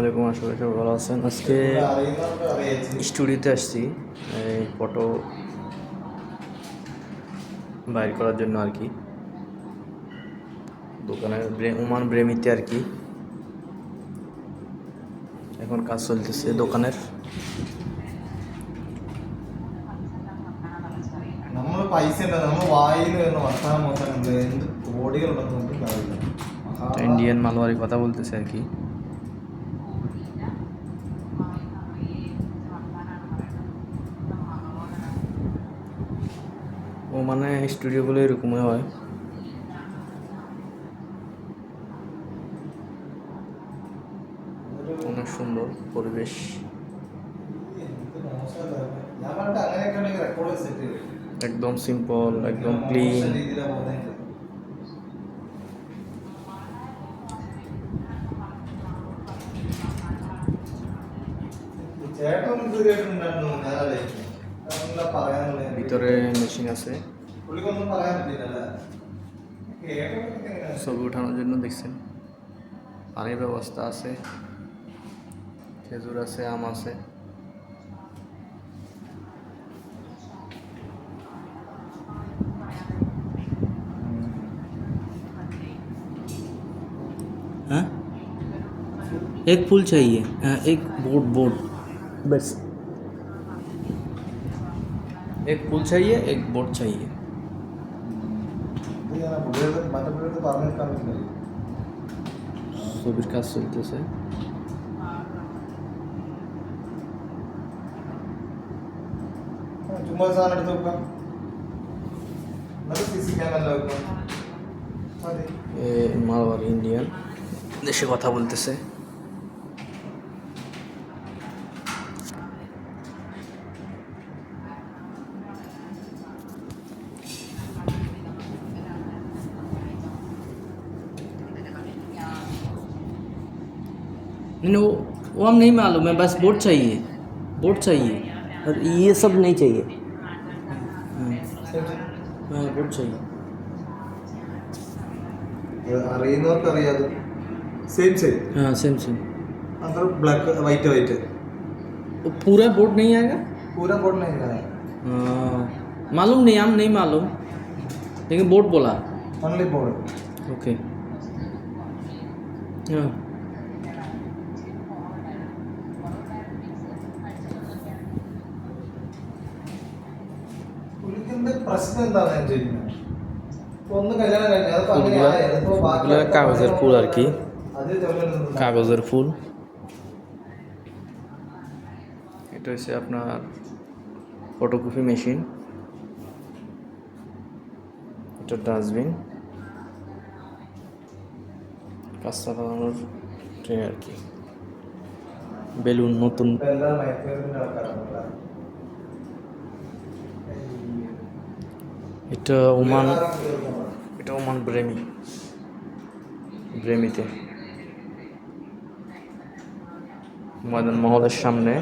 আলাইকুম আশা করি সবাই ভালো আছেন আজকে স্টুডিওতে আসছি এই ফটো বাইর করার জন্য আর কি দোকানের ব্রে- ওমান ব্রেমিতে আর কি এখন কাজ চলতেছে দোকানের നമ്മൾ പൈസ ഉണ്ട് നമ്മൾ വായിൽ വരുന്ന വർത്തമാനം മൊത്തം ഉണ്ട് എന്ത് കോടികളുണ്ടെന്ന് നമുക്ക് കാര്യമില്ല മഹാ- ইন্ডিয়ান মালওয়ারি কথা বলতেছে আর কি ও মানে স্টুডিওগুলো এরকমই হয় অনেক সুন্দর পরিবেশ എന്ത് മോശമല്ലേ? ഞാൻ പറഞ്ഞിട്ട് അങ്ങനെയൊക്കെ ഉണ്ടെങ്കിൽ റെക്കോർഡ് സെറ്റ് ചെയ്യും একদম সিম্পল একদম ক্লিন രീതിയിലാണ് പോകുന്നത് ചേട്ടൻ ভিতরে মেশিন আছে ছবি উঠানোর জন্য দেখছেন পানির ব্যবস্থা আছে খেজুর আছে আম আছে हाँ एक फूल चाहिए हाँ एक बोर्ड बोर्ड बस एक पुल चाहिए एक बोट चाहिए। ছবির কাজ চলতেছে तुम्हाला जाणार মারওয়ার ইন্ডিয়ান দেশে কথা বলতেছে नहीं वो वो हम नहीं मालूम है बस बोर्ड चाहिए बोर्ड चाहिए और ये सब नहीं चाहिए हाँ हाँ, बोर्ड चाहिए അറിയുന്നവർക്ക് അറിയാതെ സെയിം സെയിം हाँ सेम सेम अंदर ब्लैक वाइट वाइट वो पूरा बोर्ड नहीं आएगा पूरा बोर्ड नहीं है हाँ, मालूम नहीं हम नहीं मालूम लेकिन बोर्ड बोला ओनली बोर्ड ओके हाँ പ്രശ്നം എന്താണ് ഞാൻ ചോദിക്കുന്നത് ഇപ്പൊ ഒന്ന് കല്യാണം കഴിഞ്ഞു അതിപ്പോ അങ്ങനെ ফুলগুলা ആയി. അതിപ്പോ ബാക്കി এগুলা কাগজের ফুল আর কি അത് ചൊല്ലുന്നത് কাগজের ফুল এটা হচ্ছে আপনার ফটোকপি মেশিন এটা ডাস্টবিন কাঁচা বানানোর ট্রে আর কি বেলুন নতুন এটা ওমান এটা ওমান ব্রেমি ব্রেমিতে। ময়দান মহলের সামনে